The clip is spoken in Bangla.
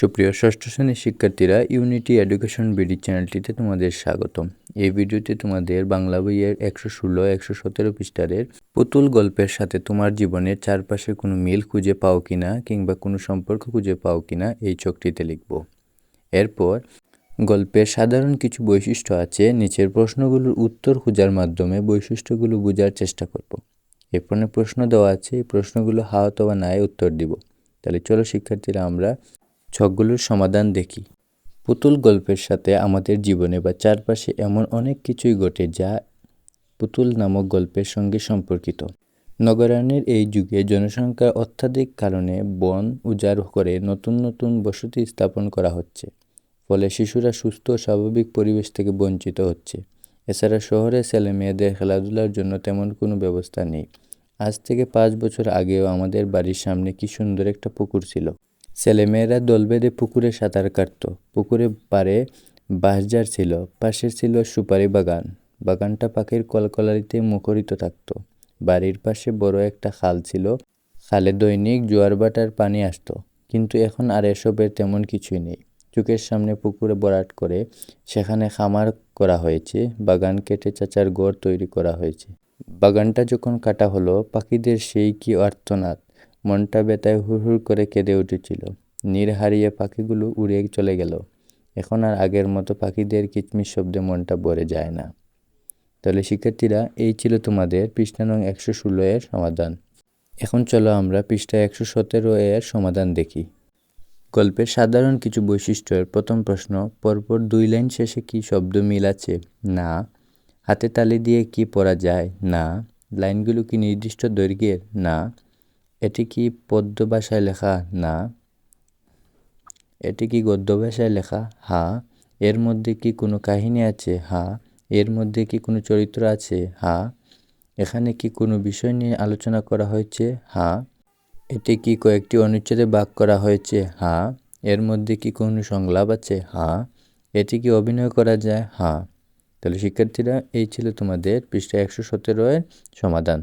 সুপ্রিয় ষষ্ঠ শ্রেণির শিক্ষার্থীরা ইউনিটি এডুকেশন বিডি চ্যানেলটিতে তোমাদের স্বাগতম। এই ভিডিওতে তোমাদের বাংলা বইয়ের একশো ষোলো, একশো সতেরো পৃষ্ঠারের পুতুল গল্পের সাথে তোমার জীবনের চারপাশে কোনো মিল খুঁজে পাও কিনা কিংবা কোনো সম্পর্ক খুঁজে পাও কিনা এই চোখটিতে লিখব। এরপর গল্পের সাধারণ কিছু বৈশিষ্ট্য আছে, নিচের প্রশ্নগুলোর উত্তর খোঁজার মাধ্যমে বৈশিষ্ট্যগুলো বোঝার চেষ্টা করব। এরপরে প্রশ্ন দেওয়া আছে, এই প্রশ্নগুলো হা অথবা নায় উত্তর দিব। তাহলে চলো শিক্ষার্থীরা আমরা ছকগুলোর সমাধান দেখি। পুতুল গল্পের সাথে আমাদের জীবনে বা চারপাশে এমন অনেক কিছুই ঘটে যা পুতুল নামক গল্পের সঙ্গে সম্পর্কিত। নগরায়ণের এই যুগে জনসংখ্যার অত্যাধিক কারণে বন উজাড় করে নতুন নতুন বসতি স্থাপন করা হচ্ছে। ফলে শিশুরা সুস্থ ও স্বাভাবিক পরিবেশ থেকে বঞ্চিত হচ্ছে। এছাড়া শহরে ছেলে মেয়েদের খেলাধুলার জন্য তেমন কোনো ব্যবস্থা নেই। আজ থেকে পাঁচ বছর আগেও আমাদের বাড়ির সামনে কি সুন্দর একটা পুকুর ছিল। ছেলেমেয়েরা দল বেঁধে পুকুরে সাঁতার কাটত। পুকুরে পাড়ে বাঁশঝাড় ছিল পাশে ছিল সুপারি বাগান। বাগানটা পাখির কলকলারিতে মুখরিত থাকত। বাড়ির পাশে বড় একটা খাল ছিল, খালে দৈনিক জোয়ার বাটার পানি আসতো। কিন্তু এখন আর এসবের তেমন কিছুই নেই। চোখের সামনে পুকুরে বরাট করে সেখানে খামার করা হয়েছে, বাগান কেটে চাচার ঘর তৈরি করা হয়েছে। বাগানটা যখন কাটা হলো, পাখিদের সেই কি আর্তনাদ মনটা বেতায় হুড় করে কেঁদে উঠেছিল। নীর হারিয়ে পাখিগুলো উড়ে চলে গেল। এখন আর আগের মতো পাখিদের কিচমিচ শব্দে মনটা ভরে যায় না। তাহলে শিক্ষার্থীরা, এই ছিল তোমাদের পৃষ্ঠা নং একশো ষোলো এর সমাধান। এখন চলো আমরা পৃষ্ঠা একশো সতেরো এর সমাধান দেখি। গল্পের সাধারণ কিছু বৈশিষ্ট্যের প্রথম প্রশ্ন, পরপর দুই লাইন শেষে কি শব্দ মিল আছে না। হাতে তালি দিয়ে কি পড়া যায়? না। লাইনগুলো কি নির্দিষ্ট দৈর্ঘ্যের? না। এটি কি পদ্য ভাষায় লেখা? না। এটি কি গদ্য ভাষায় লেখা? হা। এর মধ্যে কি কোনো কাহিনী আছে? হা। এর মধ্যে কি কোনো চরিত্র আছে? হা। এখানে কি কোনো বিষয় নিয়ে আলোচনা করা হয়েছে? হা। এটি কি কয়েকটি অনুচ্ছেদে ভাগ করা হয়েছে? হা। এর মধ্যে কি কোনো সংলাপ আছে? হা। এটি কি অভিনয় করা যায়? হা। তাহলে শিক্ষার্থীরা, এই ছিল তোমাদের পৃষ্ঠা একশো সতেরোয়ের সমাধান।